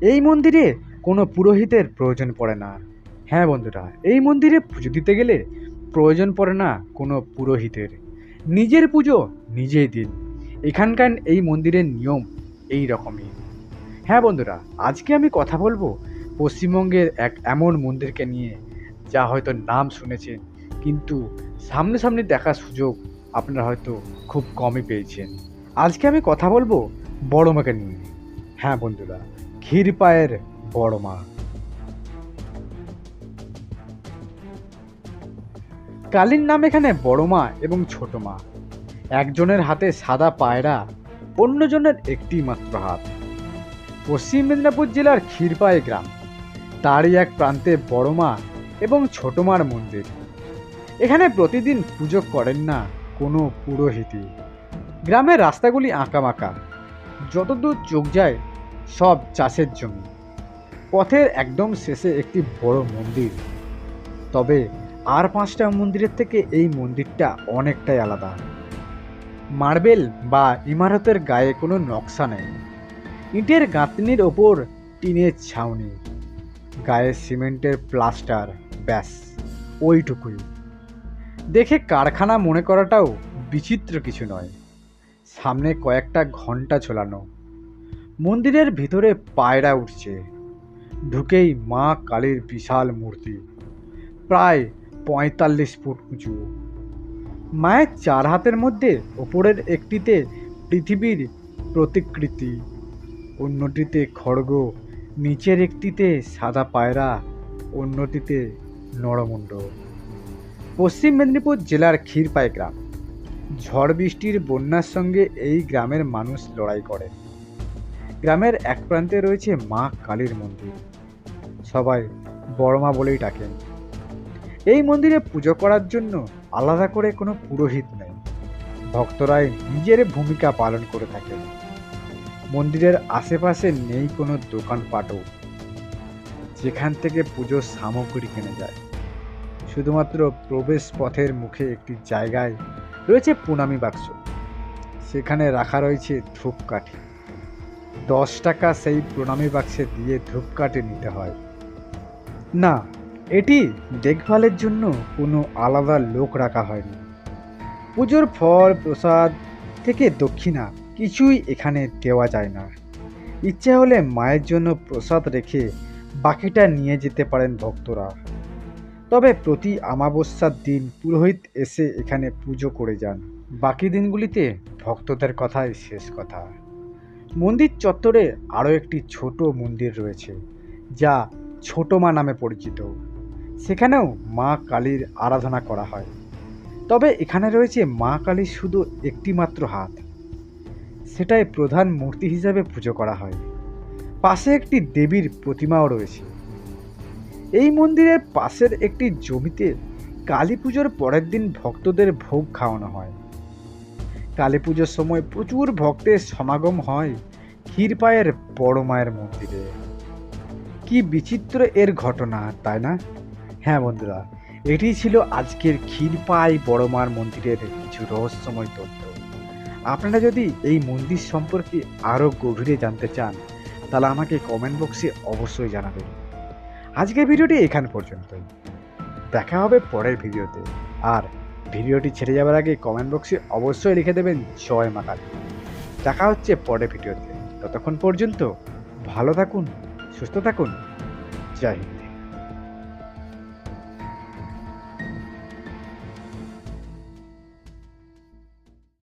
এই মন্দিরে কোনো পুরোহিতের প্রয়োজন পড়ে না। হ্যাঁ বন্ধুরা, এই মন্দিরে পুজো দিতে গেলে প্রয়োজন পড়ে না কোনো পুরোহিতের। নিজের পুজো নিজেই দিন। এখানকার এই মন্দিরের নিয়ম এই রকমই। হ্যাঁ বন্ধুরা, আজকে আমি কথা বলব পশ্চিমবঙ্গের এক এমন মন্দিরকে নিয়ে, যা হয়তো নাম শুনেছেন, কিন্তু সামনে সামনে দেখার সুযোগ আপনারা হয়তো খুব কমই পেয়েছেন। আজকে আমি কথা বলব বড় মাকে নিয়ে। হ্যাঁ বন্ধুরা ক্ষীরপায়ের বড় মা। কালীর নাম এখানে বড় মা এবং ছোট মা। একজনের হাতে সাদা পায়রা, অন্যজনের একটি মাত্র হাত। পশ্চিম মেদিনীপুর জেলার ক্ষীরপায়ে গ্রাম। তারই এক প্রান্তে বড় মা এবং ছোট মার মন্দির। এখানে প্রতিদিন পুজো করেন না কোনো পুরোহিতই। গ্রামের রাস্তাগুলি আঁকাবাঁকা যতদূর চোখ যায় সব চাষের জমি। পথের একদম শেষে একটি বড় মন্দির। তবে আর পাঁচটা মন্দিরের থেকে এই মন্দিরটা অনেকটাই আলাদা। মার্বেল বা ইমারতের গায়ে কোনো নকশা নেই। ইটের গাঁথনির ওপর টিনের ছাউনি। গায়ে সিমেন্টের প্লাস্টার, ব্যাস, ওইটুকুই। দেখে কারখানা মনে করাটাও বিচিত্র কিছু নয়। সামনে কয়েকটা ঘণ্টা ঝোলানো। মন্দিরের ভিতরে পায়রা উঠছে। ঢুকেই মা কালীর বিশাল মূর্তি। প্রায় পঁয়তাল্লিশ ফুট উঁচু। মায়ের চার হাতের মধ্যে ওপরের একটিতে পৃথিবীর প্রতিকৃতি। অন্যটিতে খড়গ, নিচের একটিতে সাদা পায়রা, অন্যটিতে নরমুণ্ড। পশ্চিম মেদিনীপুর জেলার ক্ষীরপাই গ্রাম ঝড় বৃষ্টির বন্যার সঙ্গে এই গ্রামের মানুষ লড়াই করে। গ্রামের এক প্রান্তে রয়েছে মা কালীর মন্দির। সবাই বড়মা বলেই ডাকেন এই মন্দিরে পুজো করার জন্য আলাদা করে কোনো পুরোহিত নেই। ভক্তরাই নিজের ভূমিকা পালন করে থাকেন। মন্দিরের আশেপাশে নেই কোনো দোকানপাটও। যেখান থেকে পুজোর সামগ্রী কেনা যায়। শুধুমাত্র প্রবেশ পথের মুখে একটি জায়গায় রয়েছে পুনামি বাক্স। সেখানে রাখা রয়েছে ধূপকাঠি। দশ টাকা সেই প্রণামী বাক্সে দিয়ে ধূপকাঠি নিতে হয়। না, এটি দেখভালের জন্য কোনো আলাদা লোক রাখা হয়নি। পুজোর ফল, প্রসাদ থেকে দক্ষিণা কিছুই এখানে দেওয়া যায় না। ইচ্ছে হলে মায়ের জন্য প্রসাদ রেখে বাকিটা নিয়ে যেতে পারেন ভক্তরা। তবে প্রতি আমাবস্যার দিন পুরোহিত এসে এখানে পুজো করে যান। বাকি দিনগুলিতে ভক্তদের কথাই শেষ কথা। মন্দির চত্বরে আরও একটি ছোট মন্দির রয়েছে, যা ছোট মা নামে পরিচিত। সেখানেও মা কালীর আরাধনা করা হয়। তবে এখানে রয়েছে মা কালীর শুধু একটি মাত্র হাত। সেটাই প্রধান মূর্তি হিসাবে পুজো করা হয়। পাশে একটি দেবীর প্রতিমাও রয়েছে। এই মন্দিরের পাশের একটি জমিতে কালী পুজোর পরের দিন ভক্তদের ভোগ খাওয়ানো হয়। কালী পুজোর সময় প্রচুর ভক্তের সমাগম হয় ক্ষীরপায়ের বড় মায়ের মন্দিরে। কি বিচিত্র এর ঘটনা, তাই না? হ্যাঁ বন্ধুরা, এটি ছিল আজকের ক্ষীরপাই বড় মার মন্দিরের কিছু রহস্যময় তথ্য। আপনারা যদি এই মন্দির সম্পর্কে আরও গভীরে জানতে চান, তাহলে আমাকে কমেন্ট বক্সে অবশ্যই জানাবেন। আজকের ভিডিওটি এখান পর্যন্তই। দেখা হবে পরের ভিডিওতে। আর ভিডিওটি ছেড়ে যাওয়ার আগে কমেন্ট বক্সে অবশ্যই লিখে দেবেন, জয় মা কালী। দেখা হচ্ছে পরে ভিডিওতে। ততক্ষণ পর্যন্ত ভালো থাকুন, সুস্থ থাকুন। জয় হিন্দ।